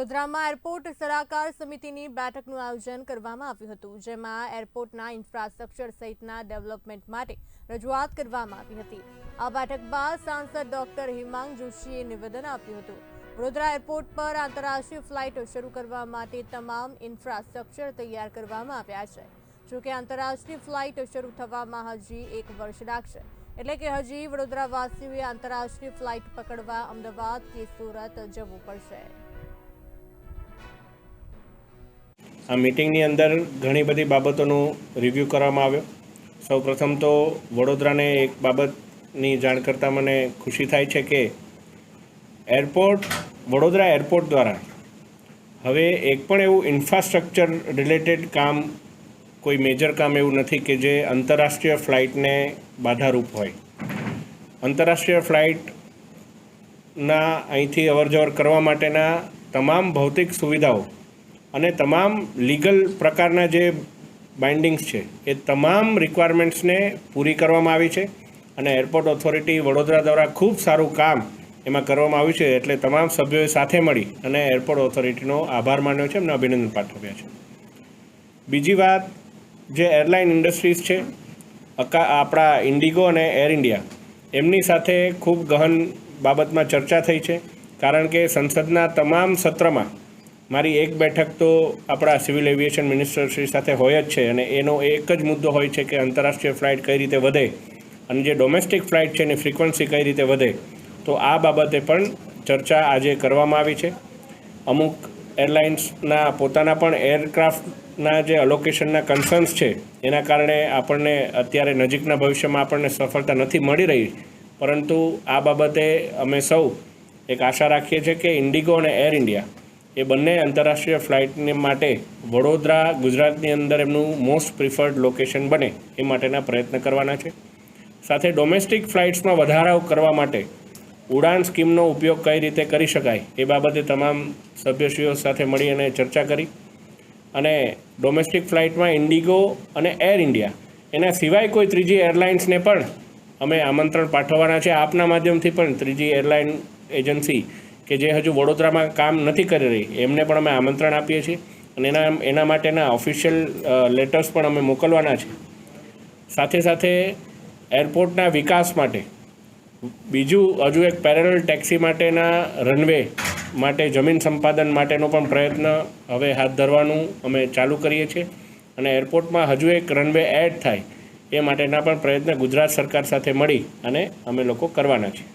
વડોદરામાં એરપોર્ટ સલાહકાર સમિતિની બેઠકનું આયોજન કરવામાં આવ્યું હતું, જેમાં એરપોર્ટના ઇન્ફ્રાસ્ટ્રક્ચર સહિતના ડેવલપમેન્ટ માટે રજૂઆત કરવામાં આવી હતી. આ બેઠક બાદ સાંસદ ડોક્ટર હિમાંગ જોશીએ નિવેદન આપ્યું હતું. વડોદરા એરપોર્ટ પર આંતરરાષ્ટ્રીય ફ્લાઇટ શરૂ કરવા માટે તમામ ઇન્ફ્રાસ્ટ્રક્ચર તૈયાર કરવામાં આવ્યા છે. જોકે આંતરરાષ્ટ્રીય ફ્લાઇટ શરૂ થવામાં હજી એક વર્ષ લાગશે. એટલે કે હજી વડોદરાવાસીઓએ આંતરરાષ્ટ્રીય ફ્લાઇટ પકડવા અમદાવાદ કે સુરત જવું પડશે. આ મિટિંગની અંદર ઘણી બધી બાબતોનું રિવ્યૂ કરવામાં આવ્યો. સૌપ્રથમ તો વડોદરાને એક બાબતની જાણ કરતાં મને ખુશી થાય છે કે એરપોર્ટ, વડોદરા એરપોર્ટ દ્વારા હવે એક પણ એવું ઇન્ફ્રાસ્ટ્રક્ચર રિલેટેડ કામ, કોઈ મેજર કામ એવું નથી કે જે આંતરરાષ્ટ્રીય ફ્લાઇટને બાધારૂપ હોય. આંતરરાષ્ટ્રીય ફ્લાઇટના અહીંથી અવરજવર કરવા માટેના તમામ ભૌતિક સુવિધાઓ અને તમામ લીગલ પ્રકારના જે બાઇન્ડિંગ્સ છે, એ તમામ રિક્વાયરમેન્ટ્સને પૂરી કરવામાં આવી છે અને એરપોર્ટ ઓથોરિટી વડોદરા દ્વારા ખૂબ સારું કામ એમાં કરવામાં આવ્યું છે એટલે તમામ સભ્યોએ સાથે મળી અને એરપોર્ટ ઓથોરિટીનો આભાર માન્યો છે એમને અભિનંદન પાઠવ્યા છે. બીજી વાત, જે એરલાઇન ઇન્ડસ્ટ્રીઝ છે, અકા, આપણા ઇન્ડિગો અને એર ઇન્ડિયા, એમની સાથે ખૂબ ગહન બાબતમાં ચર્ચા થઈ છે, કારણ કે સંસદના તમામ સત્રમાં મારી એક બેઠક તો આપણા સિવિલ એવિએશન મિનિસ્ટરશ્રી સાથે હોય જ છે અને એનો એક જ મુદ્દો હોય છે કે આંતરરાષ્ટ્રીય ફ્લાઇટ કઈ રીતે વધે અને જે ડોમેસ્ટિક ફ્લાઇટ છે એની ફ્રિકવન્સી કઈ રીતે વધે. તો આ બાબતે પણ ચર્ચા આજે કરવામાં આવી છે. અમુક એરલાઇન્સના પોતાના પણ એરક્રાફ્ટના જે અલોકેશનના કન્સર્ન્સ છે, એના કારણે આપણને અત્યારે નજીકના ભવિષ્યમાં આપણને સફળતા નથી મળી રહી. પરંતુ આ બાબતે અમે સૌ એક આશા રાખીએ છીએ કે ઇન્ડિગો અને એર ઇન્ડિયા એ બંને આંતરરાષ્ટ્રીય ફ્લાઇટને માટે વડોદરા, ગુજરાતની અંદર એમનું મોસ્ટ પ્રિફર્ડ લોકેશન બને એ માટેના પ્રયત્ન કરવાના છે. સાથે ડોમેસ્ટિક ફ્લાઇટ્સમાં વધારો કરવા માટે ઉડાન સ્કીમનો ઉપયોગ કઈ રીતે કરી શકાય એ બાબતે તમામ સભ્યશ્રીઓ સાથે મળી અને ચર્ચા કરી. અને ડોમેસ્ટિક ફ્લાઇટમાં ઇન્ડિગો અને એર ઇન્ડિયા એના સિવાય કોઈ ત્રીજી એરલાઇન્સને પણ અમે આમંત્રણ પાઠવવાના છે. આપના માધ્યમથી પણ ત્રીજી એરલાઇન એજન્સી કે જે હજુ વડોદરામાં કામ નથી કરી રહી, એમને પણ અમે આમંત્રણ આપીએ છીએ અને એના એના માટેના ઓફિશિયલ લેટર્સ પણ અમે મોકલવાના છે. સાથે સાથે એરપોર્ટના વિકાસ માટે, બીજું હજુ એક પેરેલલ ટેક્સી માટેના રનવે માટે જમીન સંપાદન માટેનો પણ પ્રયત્ન હવે હાથ ધરવાનું અમે ચાલુ કરીએ છીએ અને એરપોર્ટમાં હજુ એક રનવે એડ થાય એ માટેના પણ પ્રયત્ન ગુજરાત સરકાર સાથે મળી અને અમે લોકો કરવાના છીએ.